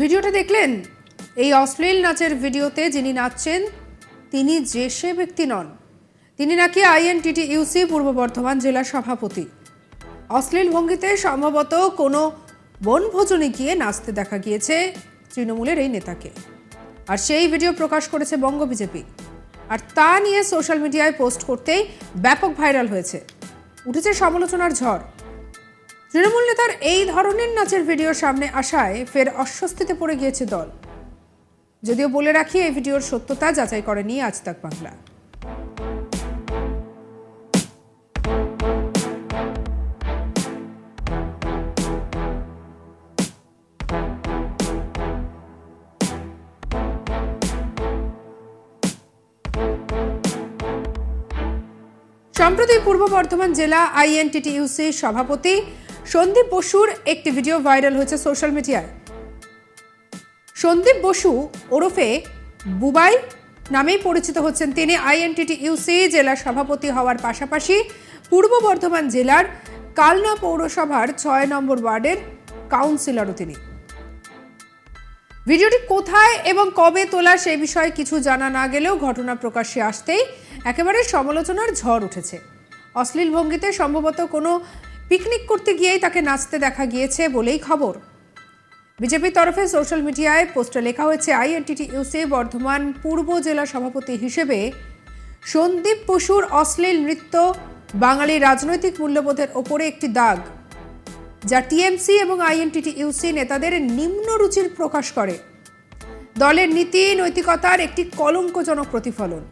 ভিডিওটা দেখলেন? এই অশ্লীল নাচের ভিডিওতে যিনি নাচছেন, তিনি যে সে ব্যক্তি নন। তিনি নাকি আইএনটিটি ইউসি পূর্ব বর্ধমান জেলা সভাপতি। অশ্লীল ভঙ্গিতে সম্ভবত কোনো বনভোজনে গিয়ে নাচতে দেখা গিয়েছে তৃণমূলের এই নেতাকে। আর সেই ভিডিও প্রকাশ করেছে বঙ্গ বিজেপি। আর তা নিয়ে সোশ্যাল মিডিয়ায় পোস্ট করতেই ব্যাপক ভাইরাল হয়েছে। উঠেছে সমালোচনার ঝড়। তৃণমূল নেতার এই ধরনের নাচের ভিডিও সামনে আসায় ফের অস্বস্তিতে পড়ে গিয়েছে দল। যদিও বলে রাখি, এই ভিডিওর সত্যতা যাচাই করেনি আজ তাক বাংলা। সম্প্রতি পূর্ব বর্ধমান জেলা আইএনটিটিইউসির সভাপতি সন্দীপ বসুর একটি ভিডিও ভাইরাল হয়েছে সোশ্যাল মিডিয়ায়। সন্দীপ বসু ওরফে বুবাই নামেই পরিচিত হচ্ছেন তিনি আইএনটিটি ইউসি জেলা সভাপতি হওয়ার পাশাপাশি পূর্ব বর্ধমান জেলার কালনা পৌরসভার ছয় নম্বর ওয়ার্ডের কাউন্সিলরও তিনি। ভিডিওটি কোথায় এবং কবে তোলা সেই বিষয়ে কিছু জানা না গেলেও ঘটনা প্রকাশ্যে আসতেই একেবারে সমালোচনার ঝড় উঠেছে। অশ্লীল ভঙ্গিতে সম্ভবত কোনো পিকনিক করতে গিয়েই তাকে নাচতে দেখা গিয়েছে বলেই খবর। বিজেপির তরফে সোশ্যাল মিডিয়ায় পোস্টে লেখা হয়েছে, আইএনটিটি ইউসি বর্ধমান পূর্ব জেলা সভাপতি হিসেবে সন্দীপ বসুর অশ্লীল নৃত্য বাঙালি রাজনৈতিক মূল্যবোধের ওপরে একটি দাগ, যা টিএমসি এবং আইএনটিটি ইউসি নেতাদের নিম্ন রুচির প্রকাশ করে। দলের নীতি, নৈতিকতার একটি কলঙ্কজনক প্রতিফলন।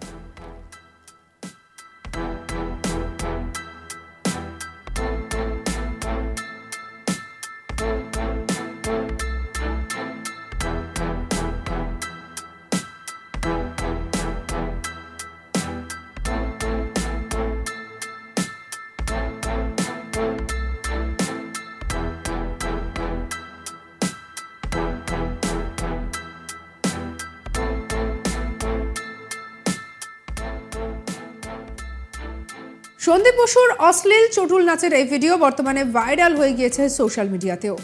সন্দীপ বসুর অশ্লীল চটুল নাচের এই ভিডিও বর্তমানে ভাইরাল হয়ে গিয়েছে সোশ্যাল মিডিয়াতেও।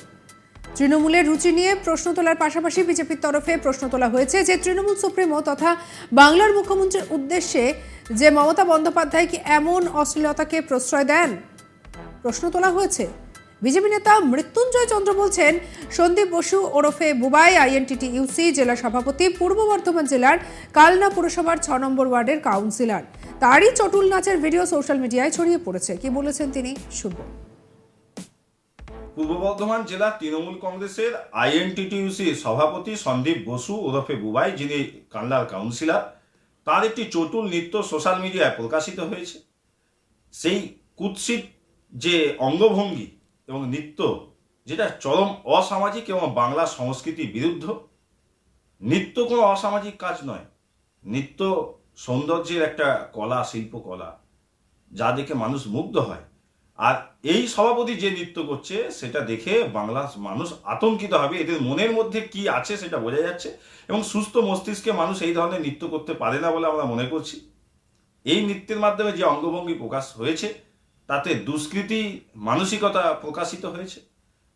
তৃণমূলের রুচি নিয়ে প্রশ্ন তোলার পাশাপাশি বিজেপির তরফে প্রশ্ন তোলা হয়েছে যে, তৃণমূল সুপ্রিমো তথা বাংলার মুখ্যমন্ত্রীর উদ্দেশ্যে যে মমতা বন্দ্যোপাধ্যায় কি এমন অশ্লীলতাকে প্রশ্রয় দেন? প্রশ্ন তোলা হয়েছে। বিজেপি নেতা মৃত্যুঞ্জয় চন্দ্র বলছেন, সন্দীপ বসু ওরফে বুবাই আইএনটিটি ইউসি জেলা সভাপতি, পূর্ব বর্ধমান জেলার কালনা পুরসভার ছ নম্বর ওয়ার্ডের কাউন্সিলর। তারই চটুল নাচের ভিডিও সোশ্যাল মিডিয়ায় ছড়িয়ে পড়েছে। কি বলেছেন তিনি? শুনব। পূর্ব বর্ধমান জেলা তৃণমূল কংগ্রেসের আইএনটিটিউসি সভাপতি সন্দীপ বসু ওরফে বুবাই, যিনি কান্লার কাউন্সিলর, তার একটি চটুল নৃত্য সোশ্যাল মিডিয়ায় প্রকাশিত হয়েছে। সেই কুৎসিত যে অঙ্গভঙ্গি এবং নৃত্য যেটা চরম অসামাজিক এবং বাংলা সংস্কৃতির বিরুদ্ধ, নৃত্য কোনো অসামাজিক কাজ নয়। নৃত্য সৌন্দর্যের একটা কলা শিল্পকলা যা দেখে মানুষ মুগ্ধ হয়। আর এই সভাপতি যে নৃত্য করছে, সেটা দেখে বাংলার মানুষ আতঙ্কিত হবে। এদের মনের মধ্যে কি আছে সেটা বোঝা যাচ্ছে এবং সুস্থ মস্তিষ্কে মানুষ এই ধরনের নৃত্য করতে পারে না বলে আমরা মনে করছি। এই নৃত্যের মাধ্যমে যে অঙ্গভঙ্গি প্রকাশ হয়েছে তাতে দুষ্কৃতি, মানসিকতা প্রকাশিত হয়েছে।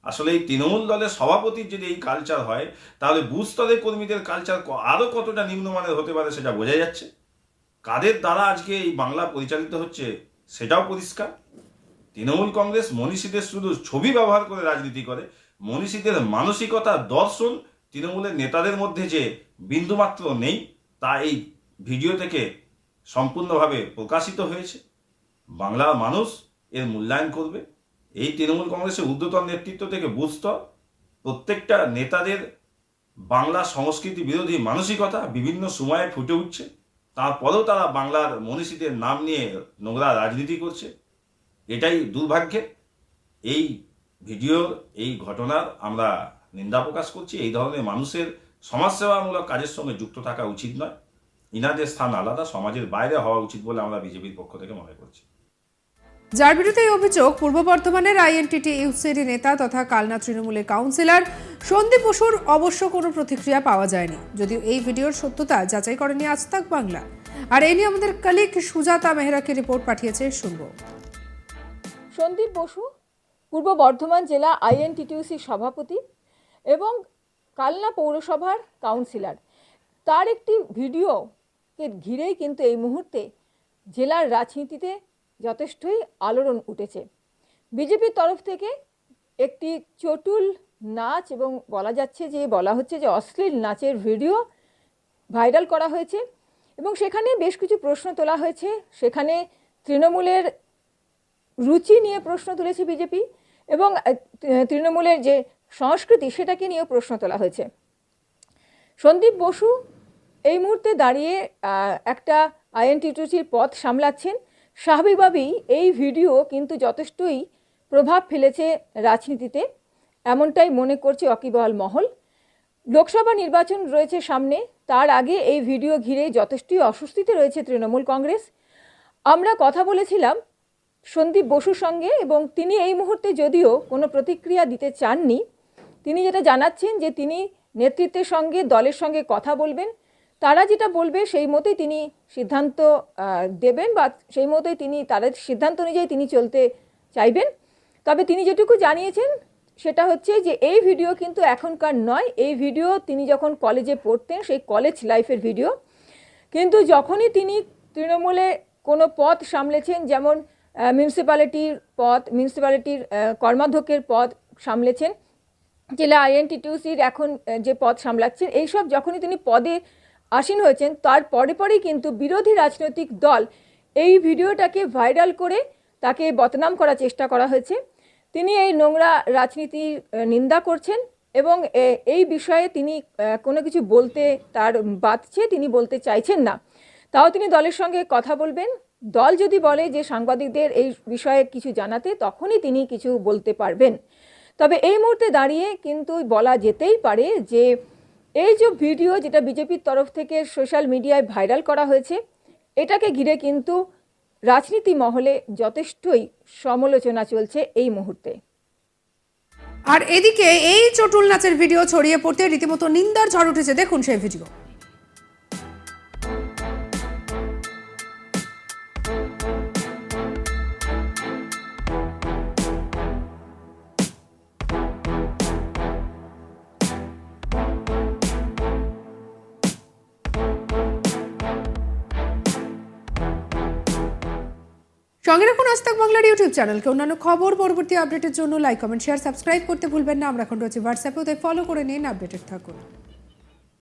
আসলে এই তৃণমূল দলের সভাপতির যদি এই কালচার হয়, তাহলে বুথ কর্মীদের কালচার আরও কতটা নিম্নমানের হতে পারে সেটা বোঝা যাচ্ছে। কাদের দ্বারা আজকে এই বাংলা পরিচালিত হচ্ছে সেটাও পরিষ্কার। তৃণমূল কংগ্রেস মনীষীদের শুধু ছবি ব্যবহার করে রাজনীতি করে, মনীষীদের মানসিকতা দর্শন তৃণমূলের নেতাদের মধ্যে যে বিন্দুমাত্র নেই, তা এই ভিডিও থেকে সম্পূর্ণভাবে প্রকাশিত হয়েছে। বাংলার মানুষ এর মূল্যায়ন করবে। এই তৃণমূল কংগ্রেসের ঊর্ধ্বতন নেতৃত্ব থেকে বুঝতর প্রত্যেকটা নেতাদের বাংলা সংস্কৃতি বিরোধী মানসিকতা বিভিন্ন সময়ে ফুটে উঠছে। তারপরেও তারা বাংলার মনীষীদের নাম নিয়ে নোংরা রাজনীতি করছে। এটাই দুর্ভাগ্যের এই ভিডিওর এই ঘটনার আমরা নিন্দা প্রকাশ করছি। এই ধরনের মানুষের সমাজসেবামূলক কাজের সঙ্গে যুক্ত থাকা উচিত নয়। ইনাদের স্থান আলাদা সমাজের বাইরে হওয়া উচিত বলে আমরা বিজেপির পক্ষ থেকে মনে করছি। যার বিরুদ্ধে এই অভিযোগ পূর্ব বর্ধমানের আইএনটিটি ইউসির নেতা তথা কালনা তৃণমূলের কাউন্সিলর সন্দীপ বসুর অবশ্য কোনো প্রতিক্রিয়া পাওয়া যায়নি। যদিও এই ভিডিওর সত্যতা যাচাই করেনি আজ তাক বাংলা। আর এই নিয়ে আমাদের কালিক সুজাতা মেহরাকে রিপোর্ট পাঠিয়েছে শুনব। সন্দীপ বসু পূর্ব বর্ধমান জেলা আইএনটিটিউসি সভাপতি এবং কালনা পৌরসভার কাউন্সিলর। তার একটি ভিডিওকে ঘিরেই কিন্তু এই মুহূর্তে জেলার রাজনীতিতে যথেষ্টই আলোড়ন উঠেছে। বিজেপির তরফ থেকে একটি চটুল নাচ এবং বলা যাচ্ছে যে, বলা হচ্ছে যে, অশ্লীল নাচের ভিডিও ভাইরাল করা হয়েছে এবং সেখানে বেশ কিছু প্রশ্ন তোলা হয়েছে। সেখানে তৃণমূলের রুচি নিয়ে প্রশ্ন তুলেছে বিজেপি এবং তৃণমূলের যে সংস্কৃতি, সেটাকে নিয়েও প্রশ্ন তোলা হয়েছে। সন্দীপ বসু এই মুহূর্তে দাঁড়িয়ে একটা আইএনটিটিউসির পথ সামলাচ্ছেন। স্বাভাবিকভাবেই এই ভিডিও কিন্তু যথেষ্টই প্রভাব ফেলেছে রাজনীতিতে, এমনটাই মনে করছে অকিবহাল মহল। লোকসভা নির্বাচন রয়েছে সামনে, তার আগে এই ভিডিও ঘিরে যথেষ্টই অস্বস্তিতে রয়েছে তৃণমূল কংগ্রেস। আমরা কথা বলেছিলাম সন্দীপ বসুর সঙ্গে এবং তিনি এই মুহূর্তে যদিও কোনো প্রতিক্রিয়া দিতে চাননি, তিনি যেটা জানাচ্ছেন যে তিনি নেতৃত্বের সঙ্গে, দলের সঙ্গে কথা বলবেন। তারা যেটা বলবে সেই মতোই তিনি সিদ্ধান্ত দেবেন বা সেই মতোই তিনি তাদের সিদ্ধান্ত অনুযায়ী তিনি চলতে চাইবেন। তবে তিনি যেটুকু জানিয়েছেন সেটা হচ্ছে যে এই ভিডিও কিন্তু এখনকার নয়। এই ভিডিও তিনি যখন কলেজে পড়তেন, সেই কলেজ লাইফের ভিডিও। কিন্তু যখনই তিনি তৃণমূলে কোনো পদ সামলেছেন, যেমন মিউনিসিপ্যালিটির পদ মিউনিসিপ্যালিটির কর্মাধ্যক্ষের পদ সামলেছেন, জেলা আইএনটিটিউসির এখন যে পদ সামলাচ্ছেন, এইসব যখনই তিনি পদে আসীন হয়েছেন। তার পরে পরেই কিন্তু বিরোধী রাজনৈতিক দল এই ভিডিওটাকে ভাইরাল করে তাকে বদনাম করার চেষ্টা করা হয়েছে। তিনি এই নোংরা রাজনীতির নিন্দা করছেন এবং এই বিষয়ে তিনি কোনো কিছু বলতে তার বাঁধছে তিনি বলতে চাইছেন না। তাও তিনি দলের সঙ্গে কথা বলবেন। দল যদি বলে যে সাংবাদিকদের এই বিষয়ে কিছু জানাতে, তখনই তিনি কিছু বলতে পারবেন। তবে এই মুহূর্তে দাঁড়িয়ে কিন্তু বলা যেতেই পারে যে এই যে ভিডিও যেটা বিজেপির তরফ থেকে সোশ্যাল মিডিয়ায় ভাইরাল করা হয়েছে, এটাকে ঘিরে কিন্তু রাজনীতি মহলে যথেষ্টই সমালোচনা চলছে এই মুহূর্তে। আর এদিকে এই চটুল নাচের ভিডিও ছড়িয়ে পড়তে রীতিমতো নিন্দার ঝড় উঠেছে, দেখুন সেই ভিডিও। সঙ্গে রাখুন আস্তাক তাক বাংলার ইউটিউব চ্যানেলকে। অন্যান্য খবর, পরবর্তী আপডেটের জন্য লাইক কমেন্ট শেয়ার সাবস্ক্রাইব করতে ভুলবেন না। আমরা এখন রয়েছে হোয়াটসঅ্যাপে ওদের ফলো করে নিন আপডেটেড থাকুন।